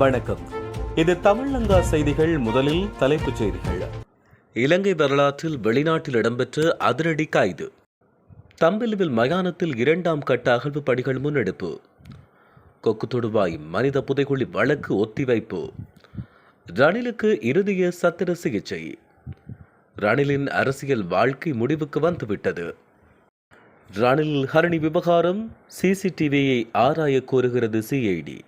வணக்கம். இது தமிழங்கா செய்திகள் முதலில் தலைப்புச் செய்திகள். இலங்கை வரலாற்றில் வெளிநாட்டில் இடம்பெற்ற அதிரடி கைது. தம்பிலுவில் மயானத்தில் இரண்டாம் கட்ட அகழ்வு பணிகள் முன்னெடுப்பு. கொக்கு தொடுவாய் மனித புதைகுழி வழக்கு ஒத்திவைப்பு. ரணிலுக்கு இறுதிய சத்திர சிகிச்சை. ரணிலின் அரசியல் வாழ்க்கை முடிவுக்கு வந்துவிட்டது. ரணில் ஹரணி விவகாரம் சிசிடிவியை ஆராய கோருகிறது சிஐடி.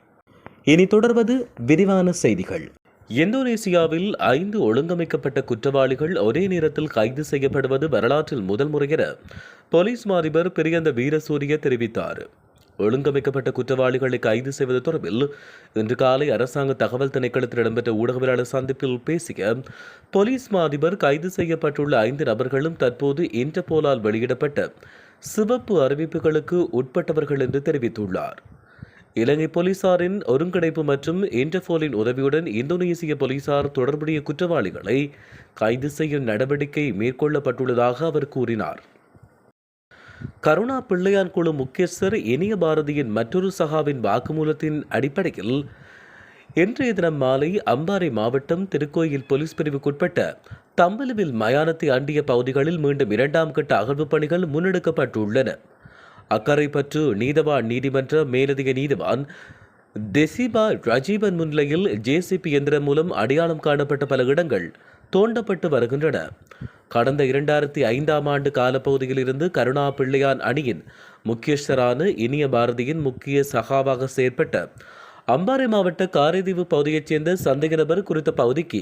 இனி தொடர்வது விரிவான செய்திகள். இந்தோனேசியாவில் ஐந்து ஒழுங்கமைக்கப்பட்ட குற்றவாளிகள் ஒரே நேரத்தில் கைது செய்யப்படுவது வரலாற்றில் முதல் முறையென போலீஸ் மாதிபர் பிரியந்த வீரசூரிய தெரிவித்தார். ஒழுங்கமைக்கப்பட்ட குற்றவாளிகளை கைது செய்வது தொடர்பில் இன்று காலை அரசாங்க தகவல் திணைக்களத்தில் இடம்பெற்ற ஊடகவியலாளர் சந்திப்பில் பேசிய போலீஸ் மாதிபர் கைது செய்யப்பட்டுள்ள ஐந்து நபர்களும் தற்போது இன்டர்போலால் வெளியிடப்பட்ட சிவப்பு அறிவிப்புகளுக்கு உட்பட்டவர்கள் என்று தெரிவித்துள்ளார். இலங்கை போலீசாரின் ஒருங்கிணைப்பு மற்றும் இன்டர்போலின் உதவியுடன் இந்தோனேசிய போலீசார் தொடர்புடைய குற்றவாளிகளை கைது செய்யும் நடவடிக்கை மேற்கொள்ளப்பட்டுள்ளதாக அவர் கூறினார். கருணா பிள்ளையான் குழு முக்கியஸ்தர் இனிய பாரதியின் மற்றொரு சகாவின் வாக்குமூலத்தின் அடிப்படையில் இன்றைய தினம் மாலை அம்பாறை மாவட்டம் திருக்கோயில் போலீஸ் பிரிவுக்குட்பட்ட தம்பலுவில் மயானத்தை அண்டிய பகுதிகளில் மீண்டும் இரண்டாம் கட்ட அகழ்வு பணிகள் முன்னெடுக்கப்பட்டுள்ளன. அக்கரைப்பற்று நீதவான் நீதிமன்ற மேலதிக நீதிவான் தெசிபா ரஜீவன் முன்னிலையில் ஜேசிபி இயந்திரம் மூலம் அடையாளம் காணப்பட்ட பல இடங்கள் தோண்டப்பட்டு வருகின்றன. கடந்த இரண்டாயிரத்தி ஐந்தாம் ஆண்டு காலப்பகுதியில் இருந்து கருணா பிள்ளையான் அணியின் முக்கியஸ்தரான இனிய பாரதியின் முக்கிய சகாவாக செயற்பட்ட அம்பாறை மாவட்ட காரைதீவு பகுதியைச் சேர்ந்த சந்தேக நபர் குறித்த பகுதிக்கு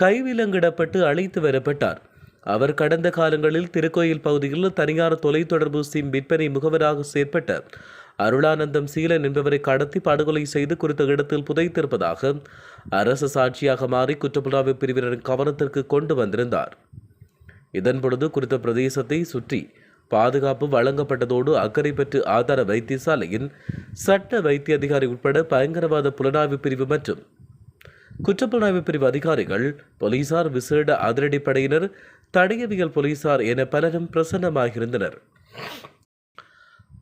கைவிலங்கிடப்பட்டு அழைத்து வரப்பட்டார். அவர் கடந்த காலங்களில் திருக்கோயில் பகுதியில் தனியார் தொலைத்தொடர்பு சிம் விற்பனை முகவராக செயற்பட்ட அருளானந்தம் சீலன் என்பவரை கடத்தி படுகொலை செய்து குறித்த இடத்தில் புதைத்திருப்பதாக அரசு சாட்சியாக மாறி குற்றப்புலனாய்வு பிரிவினரின் கவனத்திற்கு கொண்டு வந்திருந்தார். இதன்பொழுது குறித்த பிரதேசத்தை சுற்றி பாதுகாப்பு வழங்கப்பட்டதோடு அக்கறை பெற்று ஆதார வைத்தியசாலையின் சட்ட வைத்திய அதிகாரி உட்பட பயங்கரவாத புலனாய்வு பிரிவு மற்றும் குற்றப்புலனாய்வு பிரிவு அதிகாரிகள் போலீசார் விசேட அதிரடிப்படையினர் தடயவியல் போலீசார் என பலரும் பிரசன்னமாகியிருந்தனர்.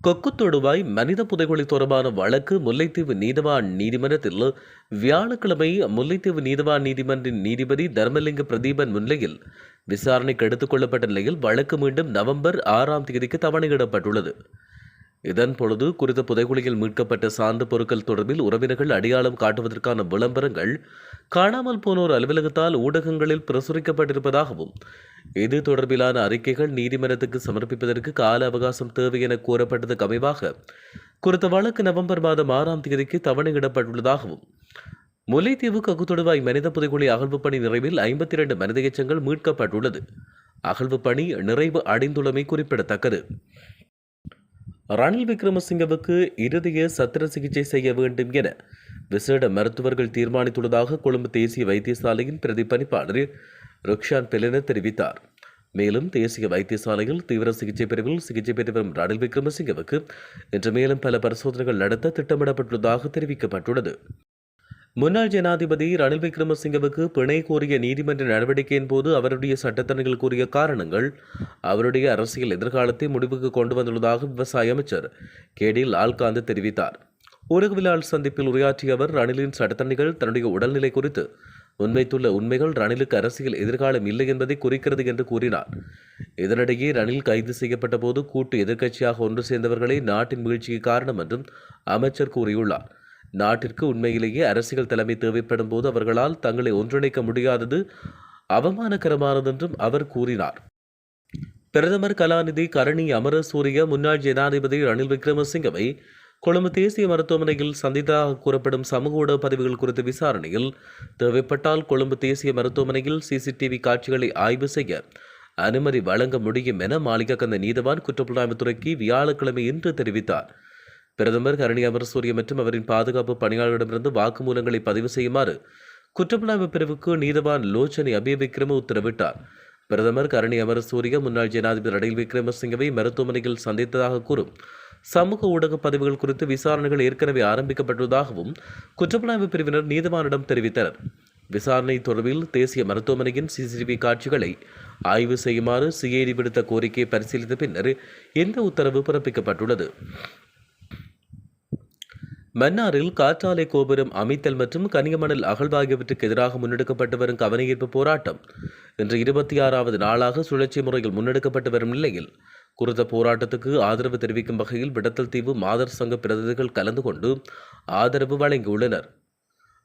கொக்கு தொடுவாய் மனித புதைகுழி தொடர்பான வழக்கு முல்லைத்தீவு நீதவான் நீதிமன்றத்தில் வியாழக்கிழமை முல்லைத்தீவு நீதவான் நீதிமன்றின் நீதிபதி தர்மலிங்க பிரதீபன் முன்னிலையில் விசாரணைக்கு எடுத்துக் கொள்ளப்பட்ட நிலையில் வழக்கு மீண்டும் நவம்பர் ஆறாம் தேதிக்கு தவணையிடப்பட்டுள்ளது. இதன் பொழுது குறித்த புதைகுழியில் மீட்கப்பட்ட சான்று பொருட்கள் தொடர்பில் உறவினர்கள் அடையாளம் காட்டுவதற்கான விளம்பரங்கள் காணாமல் போனோர் அலுவலகத்தால் ஊடகங்களில் பிரசுரிக்கப்பட்டிருப்பதாகவும் இது தொடர்பிலான அறிக்கைகள் நீதிமன்றத்துக்கு சமர்ப்பிப்பதற்கு கால அவகாசம் தேவை என கூறப்பட்டதுக்கு அமைவாக குறித்த வழக்கு நவம்பர் மாதம் ஆறாம் தேதிக்கு தவணையிடப்பட்டுள்ளதாகவும் முல்லைத்தீவு ககுத்தொடுவாய் மனித புதைகுழி அகழ்வு பணி நிறைவில் ஐம்பத்தி இரண்டு மனித எச்சங்கள் மீட்கப்பட்டுள்ளது. அகழ்வு பணி நிறைவு அடைந்துள்ளமை குறிப்பிடத்தக்கது. ரணில் விக்ரமசிங்கவுக்கு இறுதிய சத்திர சிகிச்சை செய்ய வேண்டும் என விசேட மருத்துவர்கள் தீர்மானித்துள்ளதாக கொழும்பு தேசிய வைத்தியசாலையின் பிரதிபலிப்பாளர் ருக்ஷான் பெலின தெரிவித்தார். மேலும் தேசிய வைத்தியசாலையில் தீவிர சிகிச்சை பிரிவில் சிகிச்சை பெற்று வரும் ரணில் விக்ரமசிங்கவுக்கு இன்று மேலும் பல பரிசோதனைகள் நடத்த திட்டமிடப்பட்டுள்ளதாக தெரிவிக்கப்பட்டுள்ளது. முன்னாள் ஜனாதிபதி ரணில் விக்ரமசிங்கவுக்கு பிணை கோரிய நீதிமன்ற நடவடிக்கையின் போது அவருடைய சட்டத்தணிகள் கூறிய காரணங்கள் அவருடைய அரசியல் எதிர்காலத்தை முடிவுக்கு கொண்டு வந்துள்ளதாக விவசாய அமைச்சர் கே டி லால்காந்த் தெரிவித்தார். ஊடகவியலாளர் சந்திப்பில் உரையாற்றிய அவர் ரணிலின் சட்டத்தணிகள் தன்னுடைய உடல்நிலை குறித்து முன்வைத்துள்ள உண்மைகள் ரணிலுக்கு அரசியல் எதிர்காலம் இல்லை என்பதை குறிக்கிறது என்று கூறினார். இதனிடையே ரணில் கைது செய்யப்பட்ட போது கூட்டு எதிர்க்கட்சியாக ஒன்று சேர்ந்தவர்களே நாட்டின் வீழ்ச்சிக்கு காரணம் என்றும் அமைச்சர் கூறியுள்ளார். நாட்டிற்கு உண்மையிலேயே அரசியல் தலைமை தேவைப்படும் போது அவர்களால் தங்களை ஒன்றிணைக்க முடியாதது அவமானகரமானது என்றும் அவர் கூறினார். பிரதமர் கலாநிதி கரணி அமரசூரிய முன்னாள் ஜனாதிபதி ரணில் விக்ரமசிங்கவை கொழும்பு தேசிய மருத்துவமனையில் சந்தித்ததாக கூறப்படும் சமூக ஊடக பதிவுகள் குறித்த விசாரணையில் தேவைப்பட்டால் கொழும்பு தேசிய மருத்துவமனையில் சிசிடிவி காட்சிகளை ஆய்வு செய்ய அனுமதி வழங்க முடியும் என மாளிகக்கந்த நீதவான் குற்றப்புலனாய்வுத்துறைக்கு வியாழக்கிழமை இன்று தெரிவித்தார். பிரதமர் கரணி அமரசூரிய மற்றும் அவரின் பாதுகாப்பு பணியாளரிடமிருந்து வாக்குமூலங்களை பதிவு செய்யுமாறு குற்றப்புலனாய்வு பிரிவுக்கு நீதவான் லோச்சனி அபிவிக்ரம உத்தரவிட்டார். பிரதமர் கரணி அமரசூரிய முன்னாள் ஜனாதிபதி ரணில் விக்ரமசிங்கவை மருத்துவமனையில் சந்தித்ததாக கூறும் சமூக ஊடக பதிவுகள் குறித்து விசாரணைகள் ஏற்கனவே ஆரம்பிக்கப்பட்டுள்ளதாகவும் குற்றப்புலனாய்வு பிரிவினர் நீதிமானிடம் தெரிவித்தனர். விசாரணை தொடர்பில் தேசிய மருத்துவமனையின் சிசிடிவி காட்சிகளை ஆய்வு செய்யுமாறு சிஐடி விடுத்த கோரிக்கையை பரிசீலித்த பின்னர் இந்த உத்தரவு பிறப்பிக்கப்பட்டுள்ளது? மன்னாரில் காற்றாலை கோபுரம் அமைத்தல் மற்றும் கனிமணல் அகழ்வாகியவற்றுக்கு எதிராக முன்னெடுக்கப்பட்டு வரும் கவனஈர்ப்பு போராட்டம் இன்று இருபத்தி ஆறாவது நாளாக சுழற்சி முறையில் முன்னெடுக்கப்பட்டு வரும் நிலையில் குறித்த போராட்டத்துக்கு ஆதரவு தெரிவிக்கும் வகையில் விடத்தல் தீவு மாதர் சங்க பிரதிநிதிகள் கலந்து கொண்டு ஆதரவு வழங்கியுள்ளனர்.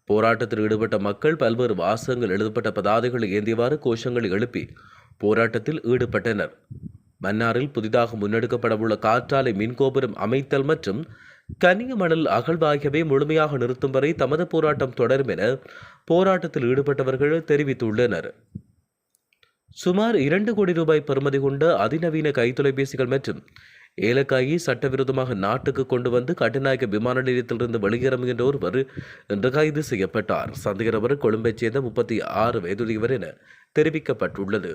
போராட்டத்தில் ஈடுபட்ட மக்கள் பல்வேறு வாசகங்கள் எழுதப்பட்ட பதாதைகளை ஏந்தியவாறு கோஷங்களை எழுப்பி போராட்டத்தில் ஈடுபட்டனர். மன்னாரில் புதிதாக முன்னெடுக்கப்படவுள்ள காற்றாலை மின்கோபுரம் அமைத்தல் மற்றும் கனியமணல் அகழ்வாகியவை முழுமையாக நிறுத்தும் வரை தமது போராட்டம் தொடரும் என போராட்டத்தில் ஈடுபட்டவர்கள் தெரிவித்துள்ளனர். சுமார் இரண்டு கோடி ரூபாய் பெறுமதி கொண்ட அதிநவீன கைத்தொலைபேசிகள் மற்றும் ஏலக்காயை சட்டவிரோதமாக நாட்டுக்கு கொண்டு வந்து கட்டுநாயக்க விமான நிலையத்திலிருந்து வெளியேறுகின்ற ஒருவர் இன்று கைது செய்யப்பட்டார். சந்தேக நபர் கொழும்பைச் சேர்ந்த முப்பத்தி ஆறு வயதுடையவர் என தெரிவிக்கப்பட்டுள்ளது.